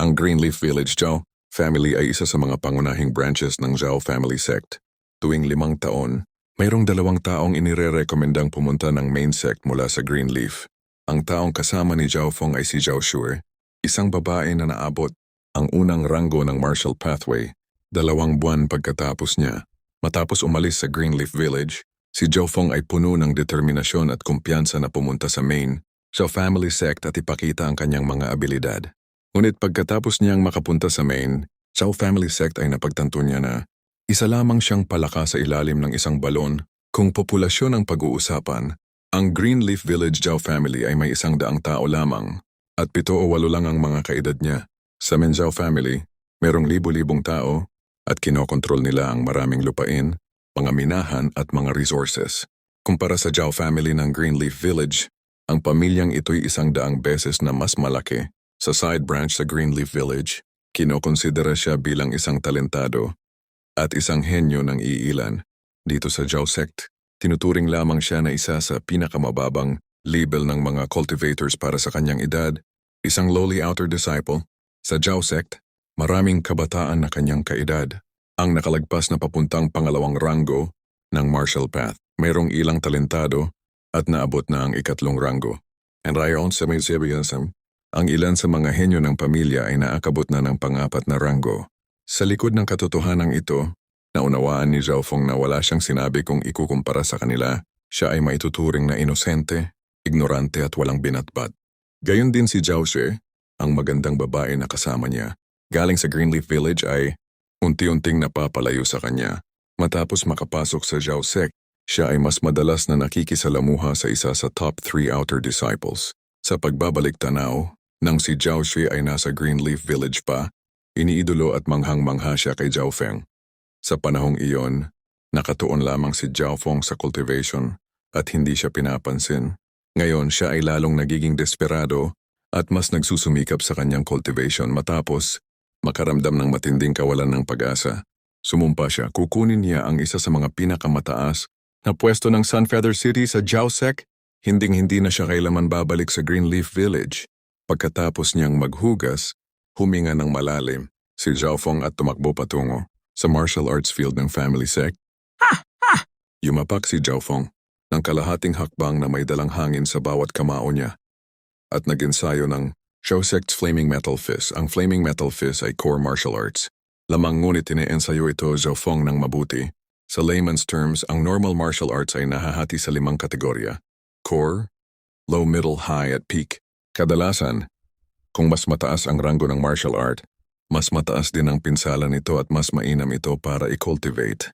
Ang Greenleaf Village Zhao family ay isa sa mga pangunahing branches ng Zhao family sect. Tuwing limang taon, mayroong dalawang taong inire-rekomendang pumunta ng main sect mula sa Greenleaf. Ang taong kasama ni Zhao Feng ay si Zhao Shure, isang babae na naabot ang unang ranggo ng martial pathway, dalawang buwan pagkatapos niya. Matapos umalis sa Greenleaf Village, si Zhao Feng ay puno ng determinasyon at kumpiyansa na pumunta sa main, sa family sect at ipakita ang kanyang mga abilidad. Ngunit pagkatapos niyang makapunta sa main, Zhao family sect ay napagtanto niya na isa lamang siyang palaka sa ilalim ng isang balon kung populasyon ang pag-uusapan. Ang Greenleaf Village Zhao family ay may isang daang tao lamang at pito o walo lang ang mga kaedad niya. Sa Menziao family, merong libo-libong tao at kinokontrol nila ang maraming lupain, mga minahan at mga resources. Kumpara sa Zhao family ng Greenleaf Village, ang pamilyang ito'y isang daang beses na mas malaki. Sa side branch sa Greenleaf Village, kinokonsidera siya bilang isang talentado at isang henyo ng iilan. Dito sa Zhao sect, tinuturing lamang siya na isa sa pinakamababang label ng mga cultivators para sa kanyang edad, isang lowly outer disciple. Sa Zhao sect, maraming kabataan na kanyang kaedad ang nakalagpas na papuntang pangalawang ranggo ng martial path. Mayroong ilang talentado at naabot na ang ikatlong ranggo. And ayon sa may Zebianism, ang ilan sa mga henyo ng pamilya ay naakabot na ng pangapat na ranggo. Sa likod ng katotohanan ito, naunawaan ni Zhao Feng na wala siyang sinabi kung ikukumpara sa kanila, siya ay maituturing na inosente, ignorante at walang binatbat. Gayon din si Zhao Xue, ang magandang babae na kasama niya, galing sa Greenleaf Village ay unti-unting napapalayo sa kanya. Matapos makapasok sa Zhao sect, siya ay mas madalas na nakikisalamuha sa isa sa top 3 outer disciples. Sa pagbabalik tanaw, nang si Zhao Xue ay nasa Greenleaf Village pa, iniidolo at manghang-mangha siya kay Zhao Feng. Sa panahong iyon, nakatuon lamang si Zhao Feng sa cultivation at hindi siya pinapansin. Ngayon siya ay lalong nagiging desperado at mas nagsusumikap sa kanyang cultivation matapos makaramdam ng matinding kawalan ng pag-asa. Sumumpa siya, kukunin niya ang isa sa mga pinakamataas na pwesto ng Sunfeather City sa Jiaosek, hinding-hindi na siya kailaman babalik sa Greenleaf Village. Pagkatapos niyang maghugas, huminga ng malalim si Zhao Feng at tumakbo patungo sa martial arts field ng family sect. Ha! Ha! Yumapak si Zhao Feng ng kalahating hakbang na may dalang hangin sa bawat kamao niya at nag-ensayo ng Zhao Sect's Flaming Metal Fist. Ang Flaming Metal Fist ay core martial arts. Lamang ngunit ine-ensayo ito Zhao Feng ng mabuti. Sa layman's terms, ang normal martial arts ay nahahati sa limang kategorya. Core, low, middle, high at peak. Kadalasan, kung mas mataas ang ranggo ng martial art, mas mataas din ang pinsala nito at mas mainam ito para i-cultivate.